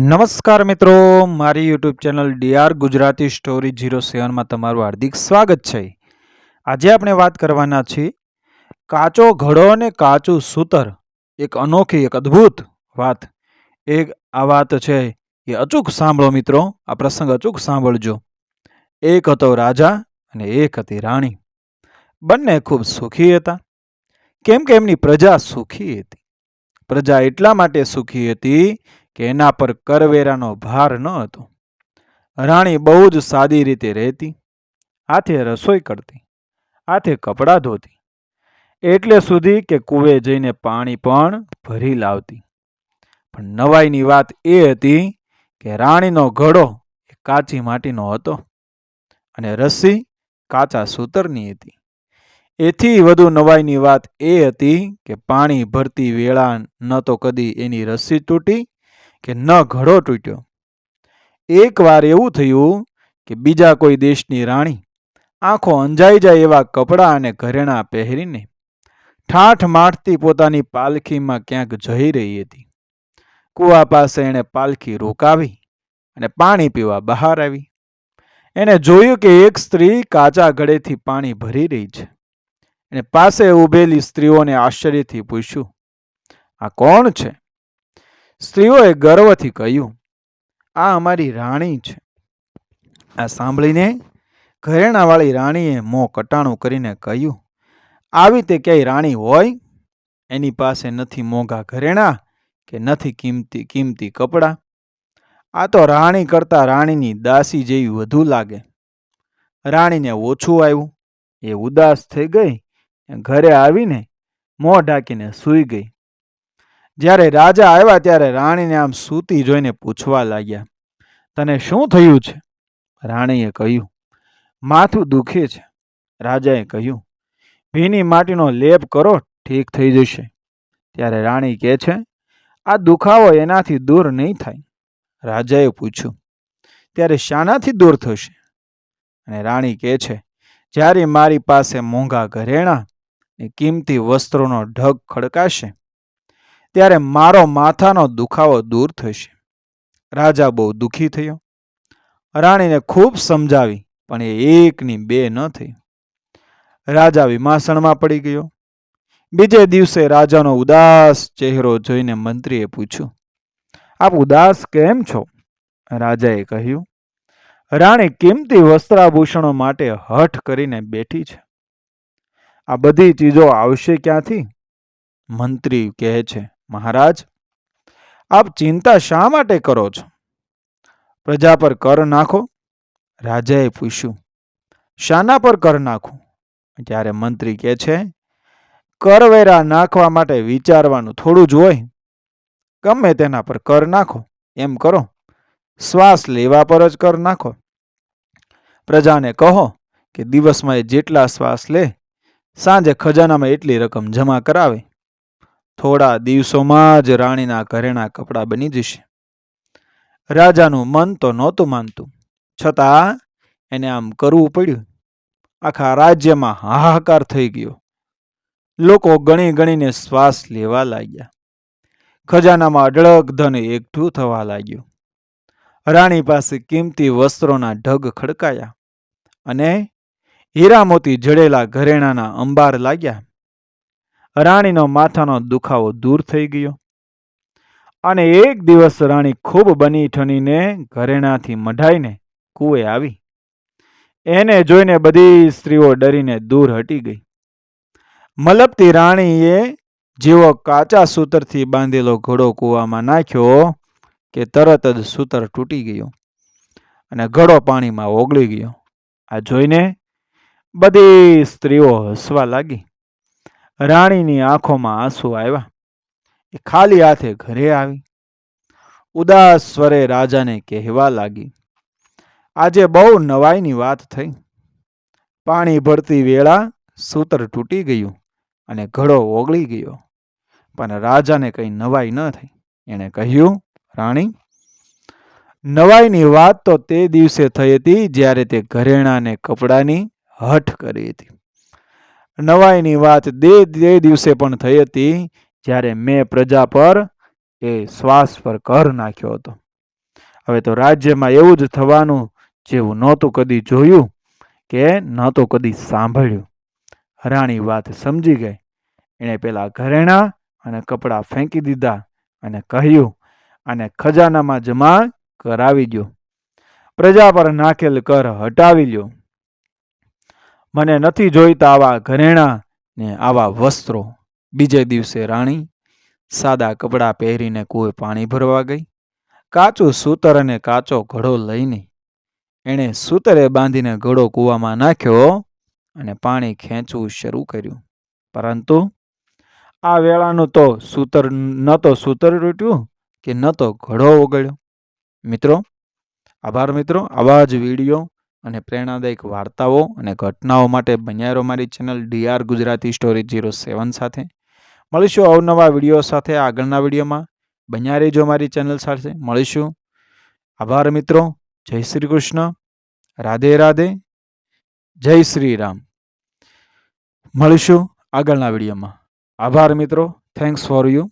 નમસ્કાર મિત્રો, મારી YouTube channel DR Gujarati story zero સેવનમાં તમારું હાર્દિક સ્વાગત છે. આજે આપણે વાત કરવાના છીએ, કાચો ઘડો અને કાચું સૂતર. એક અનોખી, એક અદ્ભુત વાત. એક, આ વાત છે એ અચૂક સાંભળો મિત્રો, આ પ્રસંગ અચૂક સાંભળજો. એક હતો રાજા અને એક હતી રાણી. બંને ખૂબ સુખી હતા. કેમ કે એમની પ્રજા સુખી હતી. પ્રજા એટલા માટે સુખી હતી કે એના પર કરવેરાનો ભાર ન હતો. રાણી બહુ જ સાદી રીતે રહેતી, હાથે રસોઈ કરતી, હાથે કપડાં ધોતી, એટલે સુધી કે કૂવે જઈને પાણી પણ ભરી લાવતી. પણ નવાઈની વાત એ હતી કે રાણીનો ઘડો એ કાચી માટીનો હતો અને રસ્સી કાચા સૂતરની હતી. એથી વધુ નવાઈની વાત એ હતી કે પાણી ભરતી વેળા ન તો કદી એની રસ્સી તૂટી કે ન ઘડો તૂટ્યો. એકવાર એવું થયું કે બીજા કોઈ દેશની રાણી આંખો અંજાઈ જાય એવા કપડાં અને ઘરેણાં પહેરીને ઠાઠ માઠતી પોતાની પાલખીમાં ક્યાંક જઈ રહી હતી. કૂવા પાસે એણે પાલખી રોકાવી અને પાણી પીવા બહાર આવી. એણે જોયું કે એક સ્ત્રી કાચા ઘડેથી પાણી ભરી રહી છે. એણે પાસે ઊભેલી સ્ત્રીઓને આશ્ચર્યથી પૂછ્યું, આ કોણ છે? સ્ત્રીઓએ ગર્વથી કહ્યું, આ અમારી રાણી છે. આ સાંભળીને ઘરેણાવાળી રાણીએ મોં કટાણું કરીને કહ્યું, આવી તે ક્યાંય રાણી હોય? એની પાસે નથી મોંઘા ઘરેણા કે નથી કિંમતી કિંમતી કપડાં. આ તો રાણી કરતાં રાણીની દાસી જેવી વધુ લાગે. રાણીને ઓછું આવ્યું. એ ઉદાસ થઈ ગઈ, ઘરે આવીને મોં ઢાંકીને સૂઈ ગઈ. જ્યારે રાજા આવ્યા ત્યારે રાણીને આમ સૂતી જોઈને પૂછવા લાગ્યા, તને શું થયું છે? રાણીએ કહ્યું, માથું દુખે છે. રાજાએ કહ્યું, ભીની માટીનો લેપ કરો, ઠીક થઈ જશે. ત્યારે રાણી કહે છે, આ દુખાવો એનાથી દૂર નહીં થાય. રાજાએ પૂછ્યું, ત્યારે શાનાથી દૂર થશે? અને રાણી કહે છે, જ્યારે મારી પાસે મોંઘા ઘરેણાં ને કિંમતી વસ્ત્રોનો ઢગ ખડકાશે ત્યારે મારો માથાનો દુખાવો દૂર થશે. રાજા બહુ દુઃખી થયો. રાણીને ખૂબ સમજાવી, પણ એ એકની બે ન થઈ. રાજા વિમાસણમાં પડી ગયો. બીજે દિવસે રાજાનો ઉદાસ ચહેરો જોઈને મંત્રીએ પૂછ્યું, આપ ઉદાસ કેમ છો? રાજાએ કહ્યું, રાણી કિંમતી વસ્ત્રાભૂષણો માટે હઠ કરીને બેઠી છે. આ બધી ચીજો આવશે ક્યાંથી? મંત્રી કહે છે મહારાજ, આપ ચિંતા શા માટે કરો છો? પ્રજા પર કર નાખો. રાજાએ પૂછ્યું, શાના પર કર નાખું? ત્યારે મંત્રી કહે છે, કરવેરા નાખવા માટે વિચારવાનું થોડું જ હોય. ગમે તેના પર કર નાખો, એમ કરો. શ્વાસ લેવા પર જ કર નાખો. પ્રજાને કહો કે દિવસમાં એ જેટલા શ્વાસ લે, સાંજે ખજાનામાં એટલી રકમ જમા કરાવે. થોડા દિવસોમાં જ રાણીના ઘરેણા કપડાં બની જશે. રાજાનું મન તો નહોતું માનતું. છતાં એને આમ કરવું પડ્યું. આખા રાજ્યમાં હાહાકાર થઈ ગયો. લોકો ગણી ગણીને શ્વાસ લેવા લાગ્યા. ખજાનામાં અઢળક ધન એકઠું થવા લાગ્યું. રાણી પાસે કિંમતી વસ્ત્રોના ઢગ ખડકાયા અને હીરા મોતી જડેલા ઘરેણાના અંબાર લાગ્યા. રાણીનો માથાનો દુખાવો દૂર થઈ ગયો. અને એક દિવસ રાણી ખૂબ બની ઠનીને ઘરેણાથી મઢાઈને કૂવે આવી. એને જોઈને બધી સ્ત્રીઓ ડરીને દૂર હટી ગઈ. મલપતી રાણીએ જેવો કાચા સૂતરથી બાંધેલો ઘોડો કૂવામાં નાખ્યો કે તરત જ સૂતર તૂટી ગયો અને ઘડો પાણીમાં ઓગળી ગયો. આ જોઈને બધી સ્ત્રીઓ હસવા લાગી. રાણીની આંખોમાં આંસુ આવ્યા. એ ખાલી હાથે ઘરે આવી. ઉદાસ સ્વરે રાજાને કહેવા લાગી, આજે બહુ નવાઈની વાત થઈ. પાણી ભરતી વેળા સૂતર તૂટી ગયું અને ઘડો ઓગળી ગયો. પણ રાજાને કંઈ નવાઈ ન થઈ. એણે કહ્યું, રાણી, નવાઈની વાત તો તે દિવસે થઈ હતી જ્યારે તે ઘરેણાને કપડાની હઠ કરી હતી. નવાઈની વાત દે તે દિવસે પણ થઈ હતી, જ્યારે મેં પ્રજા પર એ શ્વાસ પર કર નાખ્યો હતો. હવે તો રાજ્યમાં એવું જ થવાનું જેવું નહોતું કદી જોયું કે નહોતું કદી સાંભળ્યું. હરાણી વાત સમજી ગઈ. એણે પેલા ઘરેણાં અને કપડાં ફેંકી દીધા અને કહ્યું અને ખજાનામાં જમા કરાવી દો પ્રજા પર નાખેલ કર હટાવી લ્યો. મને નથી જોઈતા આવા ઘરેણાં ને આવા વસ્ત્રો. બીજે દિવસે રાણી સાદા કપડાં પહેરીને કૂએ પાણી ભરવા ગઈ. કાચું સૂતર અને કાચો ઘડો લઈને એણે સૂતરે બાંધીને ઘડો કૂવામાં નાખ્યો અને પાણી ખેંચવું શરૂ કર્યું. પરંતુ આ વેળાનું તો સૂતર ન તો સૂતર તૂટ્યું કે ન તો ઘડો ઓગળ્યો. મિત્રો, આભાર મિત્રો, આવા જ વીડિયો અને પ્રેરણાદાયક વાર્તાઓ અને ઘટનાઓ માટે બન્યા મારી channel DR Gujarati story zero seven સાથે. મળીશું અવનવા વીડિયો સાથે આગળના વિડીયોમાં બન્યા રહેજો મારી ચેનલ સાથે. મળીશું. આભાર મિત્રો. જય શ્રી કૃષ્ણ. રાધે રાધે. જય શ્રી રામ. મળીશું આગળના વિડીયોમાં આભાર મિત્રો. Thanks for you